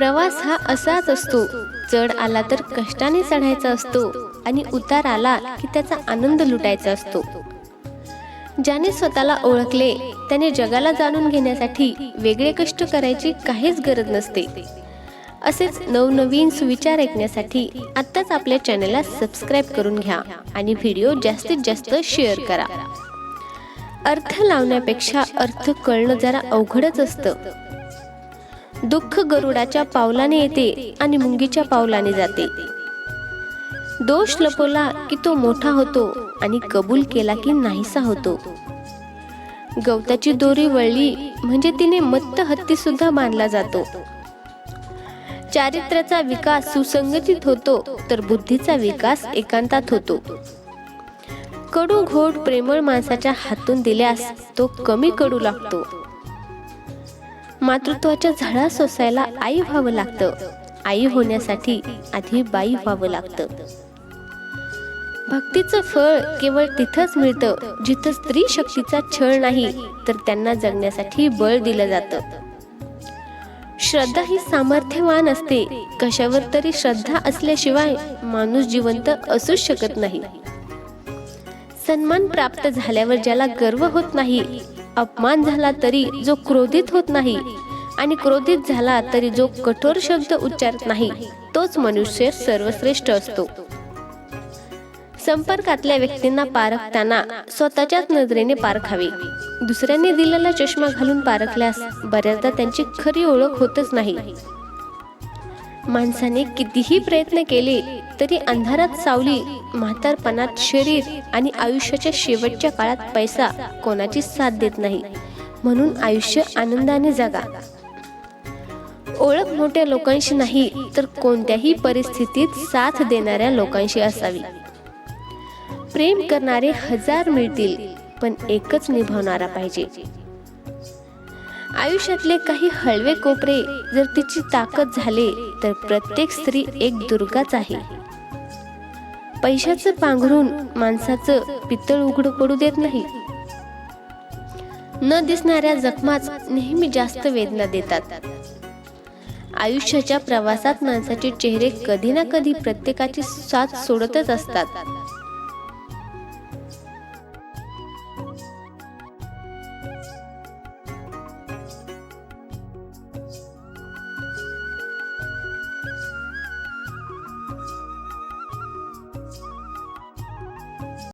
प्रवास हा असाच असतो. चढ आला तर कष्टाने चढायचा असतो आणि उतार आला की त्याचा आनंद लुटायचा असतो. ज्याने स्वतःला ओळखले त्याने जगाला जाणून घेण्यासाठी वेगळे कष्ट करायची काहीच गरज नसते. असेच नवनवीन सुविचार ऐकण्यासाठी आत्ताच आपल्या चॅनलला सबस्क्राईब करून घ्या आणि व्हिडिओ जास्तीत जास्त शेअर करा. अर्थ लावण्यापेक्षा अर्थ कळणं जरा अवघडच असतं. दुःख गरुडाच्या पावलाने येते आणि मुंगीच्या पावलाने जाते. दोष लपवला की तो मोठा होतो आणि कबूल केला की नाहीसा होतो. गवताची दोरी वळली म्हणजे तिने मत्त हत्ती सुद्धा बांधला जातो. चारित्र्याचा विकास सुसंगतीत होतो तर बुद्धीचा विकास एकांतात होतो. कडू घोट प्रेमळ माणसाच्या हातून दिल्यास तो कमी कडू लागतो. मातृत्वाच्या झाडा सोसायला आई व्हावं लागतं. आई होण्यासाठी आधी बाई व्हावं लागतं. भक्तीचं फळ केवळ तिथंच मिळतं जिथं स्त्री शक्तीचा छळ नाही तर त्यांना जगण्यासाठी बळ दिलं जातं. श्रद्धा ही सामर्थ्यवान असते. कशावर तरी श्रद्धा असल्याशिवाय माणूस जिवंत असूच शकत नाही. सन्मान प्राप्त झाल्यावर ज्याला गर्व होत नाही अपमान झाला तरी जो क्रोधित होत नाही आणि क्रोधित झाला तरी जो कठोर शब्द उच्चारत नाही तोच मनुष्य सर्वश्रेष्ठ असतो. संपर्कातल्या व्यक्तींना पारखताना स्वतःच्याच नजरेने पारखावे. दुसऱ्यांनी दिलेला चष्मा घालून पारखल्यास बऱ्याचदा त्यांची खरी ओळख होतच नाही. माणसाने कितीही प्रयत्न केले तरी अंधारात सावली म्हातारपणात शरीर आणि आयुष्याच्या शेवटच्या काळात पैसा कोणाची साथ देत नाही. म्हणून आयुष्य आनंदाने जगा. ओळख मोठ्या लोकांशी नाही तर कोणत्याही परिस्थितीत साथ देणाऱ्या लोकांशी असावी. प्रेम करणारे हजार मिळतील पण एकच निभावणारा पाहिजे. आयुष्यातले काही हळवे कोपरे जर तिची ताकद झाले तर प्रत्येक स्त्री एक दुर्गाच आहे. पैशाचं पांघरून माणसाचं पितळ उघड पडू देत नाही. न दिसणाऱ्या जखमाच नेहमी जास्त वेदना देतात. आयुष्याच्या प्रवासात माणसाचे चेहरे कधी ना कधी प्रत्येकाची साथ सोडतच असतात.